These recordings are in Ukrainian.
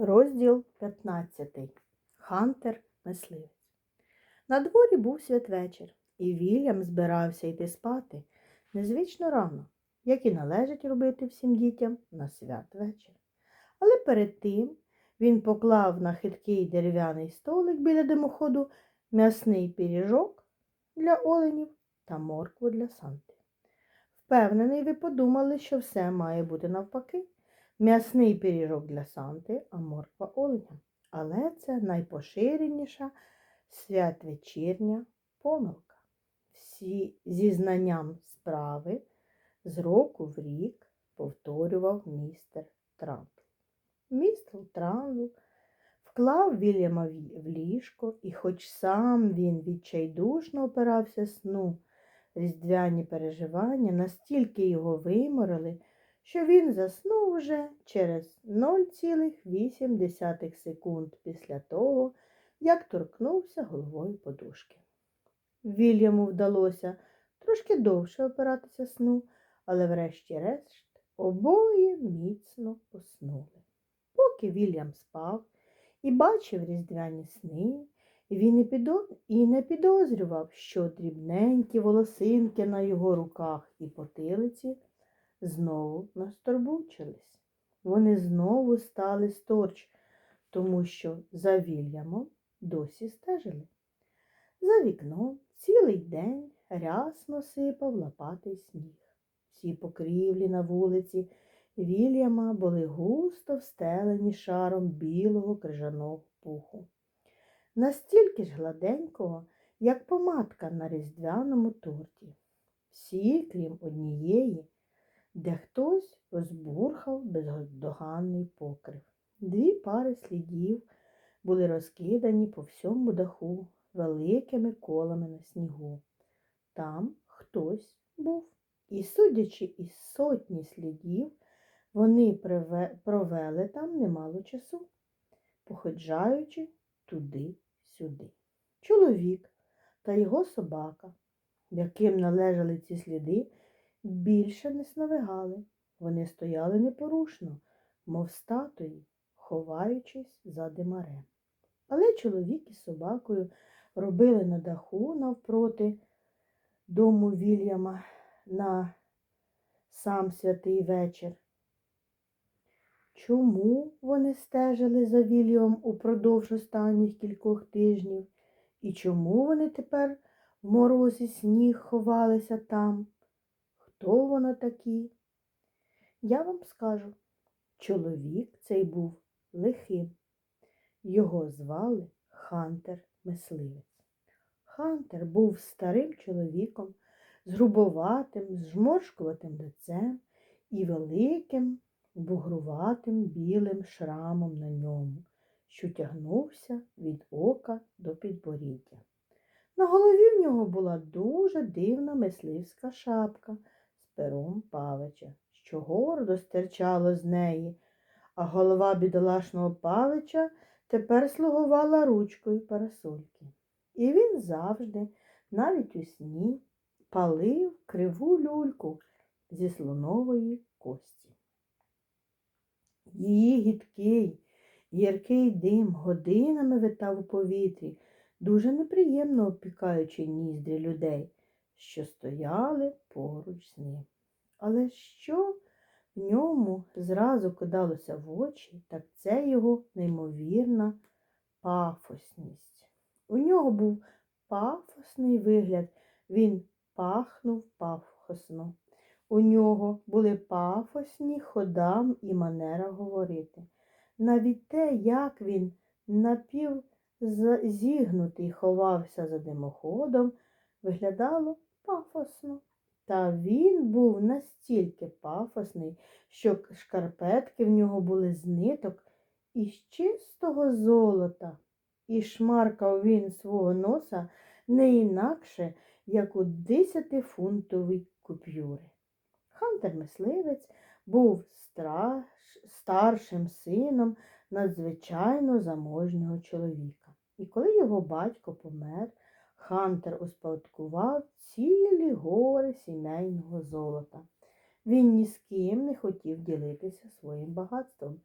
Розділ 15. Хантер мисливець. На дворі був святвечір, і Вільям збирався йти спати незвично рано, як і належить робити всім дітям на святвечір. Але перед тим він поклав на хиткий дерев'яний столик біля димоходу м'ясний пиріжок для оленів та моркву для санти. Впевнений, ви подумали, що все має бути навпаки. М'ясний пиріжок для Санти, а морква оленя. Але це найпоширеніша святвечірня помилка. Всі зі знанням справи з року в рік повторював містер Трампл. Містер Трампл вклав Вільяма в ліжко, і хоч сам він відчайдушно опирався сну, різдвяні переживання настільки його виморили, що він заснув вже через 0,8 секунд після того, як торкнувся головою подушки. Вільяму вдалося трошки довше опиратися сну, але врешті-решт обоє міцно поснули. Поки Вільям спав і бачив різдвяні сни, він і не підозрював, що дрібненькі волосинки на його руках і потилиці знову насторбучились. Вони знову стали сторч, тому що за Вільямом досі стежили. За вікном цілий день рясно сипав лопатий сніг. Всі покрівлі на вулиці Вільяма були густо встелені шаром білого крижаного пуху. Настільки ж гладенького, як помадка на різдвяному торті. Всі, крім однієї, де хтось розбурхав бездоганний покрив. Дві пари слідів були розкидані по всьому даху великими колами на снігу. Там хтось був. І, судячи із сотні слідів, вони провели там немало часу, походжаючи туди-сюди. Чоловік та його собака, яким належали ці сліди, більше не сновигали. Вони стояли непорушно, мов статуї, ховаючись за димарем. Але чоловік із собакою робили на даху навпроти дому Вільяма на сам святий вечір. Чому вони стежили за Вільямом упродовж останніх кількох тижнів? І чому вони тепер в морозі сніг ховалися там? Хто воно такі? Я вам скажу, чоловік цей був лихим. Його звали Хантер Мисливець. Хантер був старим чоловіком з грубоватим, зморшкуватим лицем і великим бугруватим білим шрамом на ньому, що тягнувся від ока до підборіддя. На голові в нього була дуже дивна мисливська шапка пером павича, що гордо стирчало з неї, а голова бідолашного павича тепер слугувала ручкою парасольки. І він завжди, навіть у сні, палив криву люльку зі слонової кості. Її гідкий, гіркий дим годинами витав у повітрі, дуже неприємно опікаючи ніздрі людей, що стояли поруч з ним. Але що в ньому зразу кидалося в очі, так це його неймовірна пафосність. У нього був пафосний вигляд, він пахнув пафосно. У нього були пафосні ходам і манера говорити. Навіть те, як він напівзігнутий ховався за димоходом, виглядало пафосно. Та він був настільки пафосний, що шкарпетки в нього були з ниток із чистого золота, і шмаркав він свого носа не інакше, як у десятифунтовій купюри. Хантер-мисливець був страш... старшим сином надзвичайно заможнього чоловіка. І коли його батько помер, Хантер успадкував цілі гори сімейного золота. Він ні з ким не хотів ділитися своїм багатством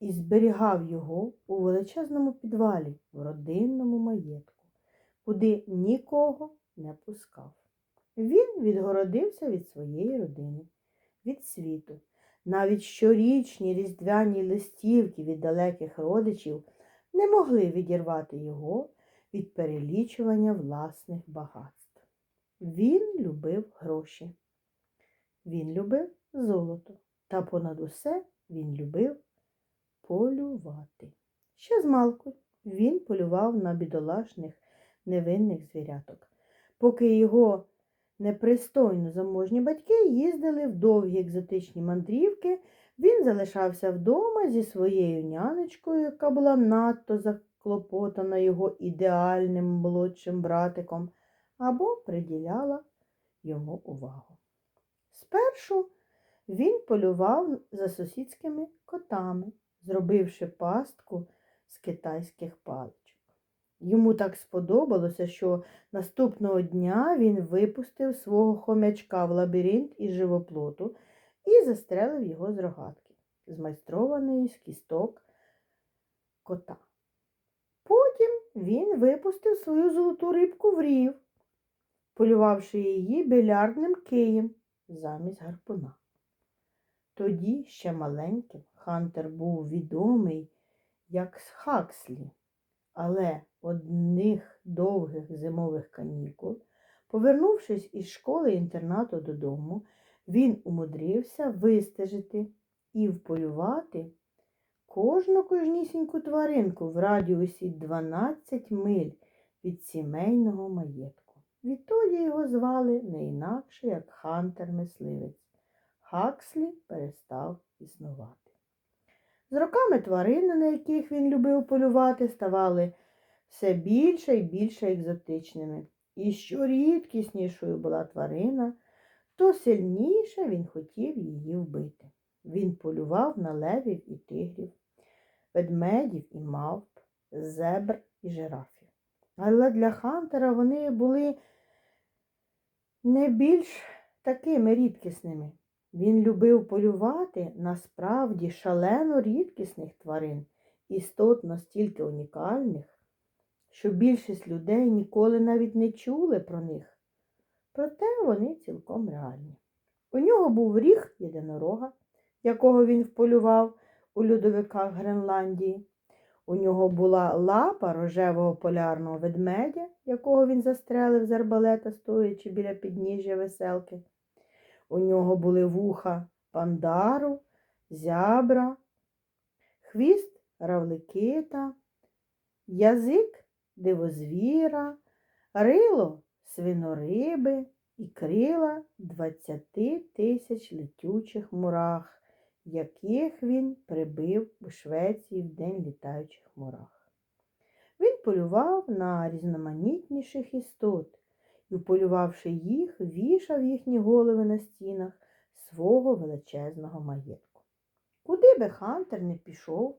і зберігав його у величезному підвалі в родинному маєтку, куди нікого не пускав. Він відгородився від своєї родини, від світу. Навіть щорічні різдвяні листівки від далеких родичів не могли відірвати його від перелічування власних багатств. Він любив гроші. Він любив золото, та понад усе він любив полювати. Ще змалку він полював на бідолашних невинних звіряток, поки його непристойно заможні батьки їздили в довгі екзотичні мандрівки, він залишався вдома зі своєю нянечкою, яка була надто заклопотана його ідеальним молодшим братиком, або приділяла йому увагу. Спершу він полював за сусідськими котами, зробивши пастку з китайських паличок. Йому так сподобалося, що наступного дня він випустив свого хомячка в лабіринт із живоплоту і застрелив його з рогатки, змайстрованої з кісток кота. Він випустив свою золоту рибку в рів, полювавши її білярдним києм замість гарпуна. Тоді ще маленьким Хантер був відомий як Хакслі, але одних довгих зимових канікул, повернувшись із школи інтернату додому, він умудрився вистежити і вполювати кожну кожнісіньку тваринку в радіусі 12 миль від сімейного маєтку. Відтоді його звали не інакше, як Хантер-мисливець. Хакслі перестав існувати. З роками тварини, на яких він любив полювати, ставали все більше і більше екзотичними. І що рідкіснішою була тварина, то сильніше він хотів її вбити. Він полював на левів і тигрів, ведмедів і мавп, зебр і жирафів. Але для Хантера вони були не більш такими рідкісними. Він любив полювати на справді шалено рідкісних тварин, істот настільки унікальних, що більшість людей ніколи навіть не чули про них. Проте вони цілком реальні. У нього був ріг єдинорога, якого він вполював у льодовиках Гренландії. У нього була лапа рожевого полярного ведмедя, якого він застрелив з арбалета, стоячи біля підніжжя веселки. У нього були вуха пандару, зябра, хвіст равликита, язик дивозвіра, рило свинориби і крила двадцяти тисяч летючих мурах, яких він прибив у Швеції в день літаючих мурах. Він полював на різноманітніших істот і, полювавши їх, вішав їхні голови на стінах свого величезного маєтку. Куди би Хантер не пішов,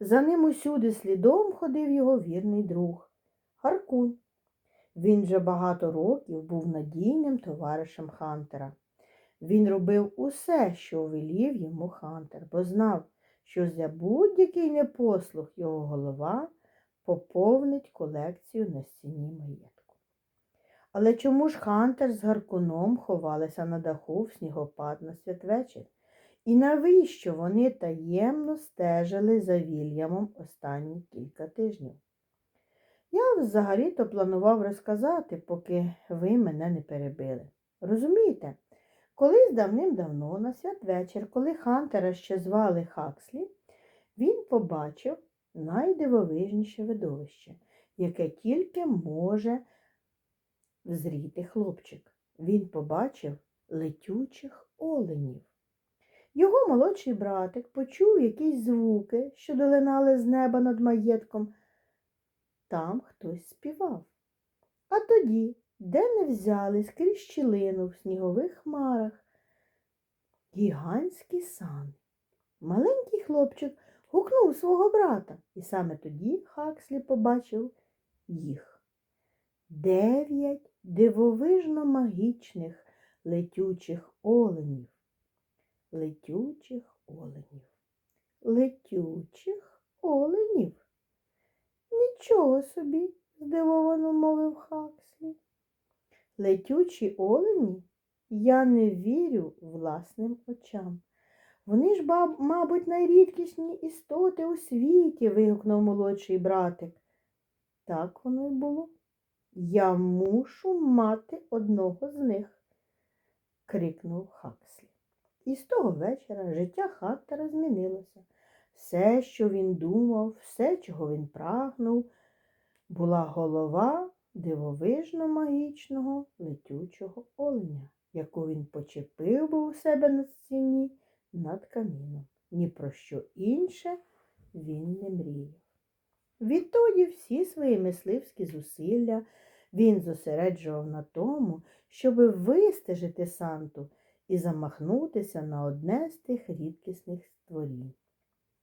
за ним усюди слідом ходив його вірний друг Харкун. Він вже багато років був надійним товаришем Хантера. Він робив усе, що велів йому Хантер, бо знав, що за будь-який непослух його голова поповнить колекцію на стіні маєтку. Але чому ж Хантер з Гаркуном ховалися на даху в снігопад на святвечір? І навіщо вони таємно стежили за Вільямом останні кілька тижнів? Я взагалі-то планував розказати, поки ви мене не перебили. Розумієте, колись давним-давно, на святвечір, коли Хантера ще звали Хакслі, він побачив найдивовижніше видовище, яке тільки може взріти хлопчик. Він побачив летючих оленів. Його молодший братик почув якісь звуки, що долинали з неба над маєтком. Там хтось співав. А тоді, де не взяли скрізь щілину в снігових хмарах, гігантські сани. Маленький хлопчик гукнув свого брата, і саме тоді Хакслі побачив їх. Дев'ять дивовижно магічних летючих оленів. Летючих оленів. летючих оленів. Нічого собі, здивовано мовив Хакслі. Летючі олені? Я не вірю власним очам. Вони ж, баб, мабуть, найрідкісні істоти у світі, вигукнув молодший братик. Так воно й було. Я мушу мати одного з них, крикнув Хакслі. І з того вечора життя Хантера змінилося. Все, що він думав, все, чого він прагнув, була голова дивовижно магічного летючого оленя, яку він почепив би у себе на стіні над каміном. Ні про що інше він не мріяв. Відтоді всі свої мисливські зусилля він зосереджував на тому, щоби вистежити Санту і замахнутися на одне з тих рідкісних створінь.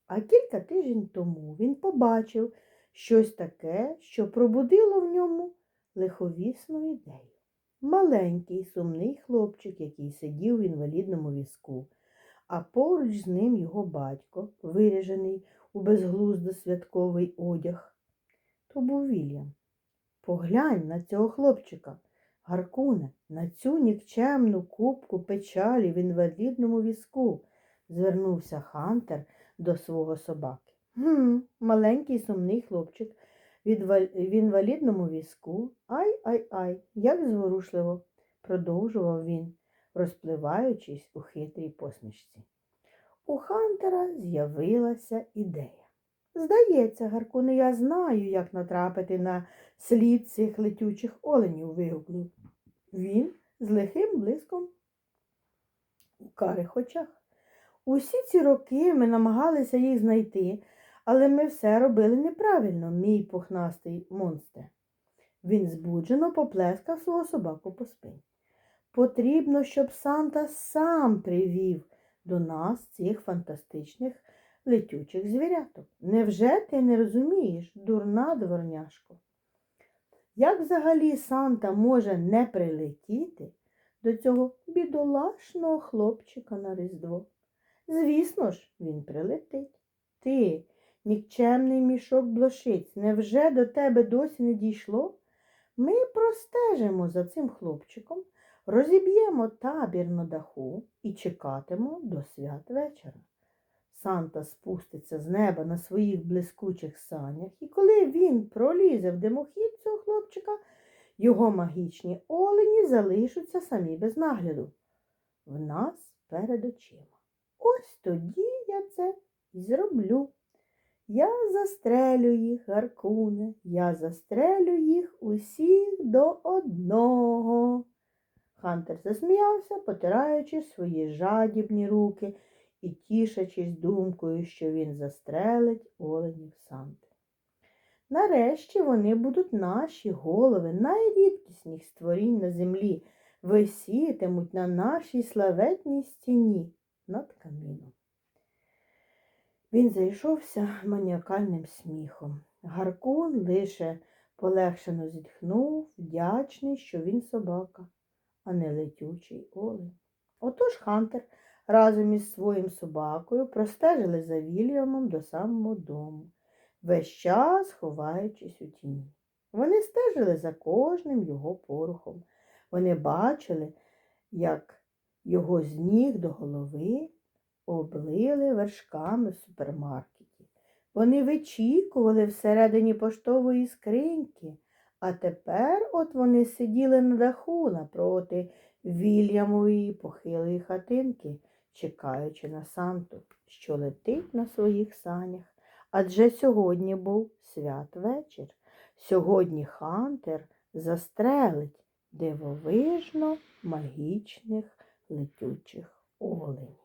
А кілька тижнів тому він побачив щось таке, що пробудило в ньому лиховісну ідею. Маленький сумний хлопчик, який сидів в інвалідному візку, а поруч з ним його батько, виряжений у безглуздо святковий одяг. То був Вільям. Поглянь на цього хлопчика, Гаркуне, на цю нікчемну кубку печалі в інвалідному візку, звернувся Хантер до свого собаки. Гм, маленький сумний хлопчик в інвалідному візку. Ай ай ай, як зворушливо, продовжував він, розпливаючись у хитрій посмішці. У Хантера з'явилася ідея. Здається, Гаркуне, я знаю, як натрапити на слід цих летючих оленів, вигукнув він з лихим блиском у карих очах. Усі ці роки ми намагалися їх знайти, але ми все робили неправильно, мій пухнастий монстре. Він збуджено поплескав свого собаку по спині. Потрібно, щоб Санта сам привів до нас цих фантастичних летючих звіряток. Невже ти не розумієш, дурна дворняшко? Як взагалі Санта може не прилетіти до цього бідолашного хлопчика на Різдво? Звісно ж, він прилетить. Ти, нікчемний мішок блошиць, невже до тебе досі не дійшло? Ми простежимо за цим хлопчиком, розіб'ємо табір на даху і чекатимо до свят вечора. Санта спуститься з неба на своїх блискучих санях, і коли він пролізе в димохід цього хлопчика, його магічні олені залишаться самі без нагляду. В нас перед очима. Ось тоді я це і зроблю. Я застрелю їх, Гаркуне, я застрелю їх усіх до одного. Хантер засміявся, потираючи свої жадібні руки і тішачись думкою, що він застрелить оленів Санти. Нарешті вони будуть наші голови, найрідкісніх створінь на землі, висітимуть на нашій славетній стіні над каміном. Він зайшовся маніакальним сміхом. Гаркун лише полегшено зітхнув, вдячний, що він собака, а не летючий олень. Отож Хантер разом із своїм собакою простежили за Вільямом до самого дому, весь час ховаючись у тіні. Вони стежили за кожним його порухом. Вони бачили, як його з ніг до голови облили вершками в супермаркеті. Вони вичікували всередині поштової скриньки, а тепер от вони сиділи на даху напроти Вільямової похилої хатинки, чекаючи на Санту, що летить на своїх санях. Адже сьогодні був святвечір. Сьогодні Хантер застрелить дивовижно магічних летючих оленів.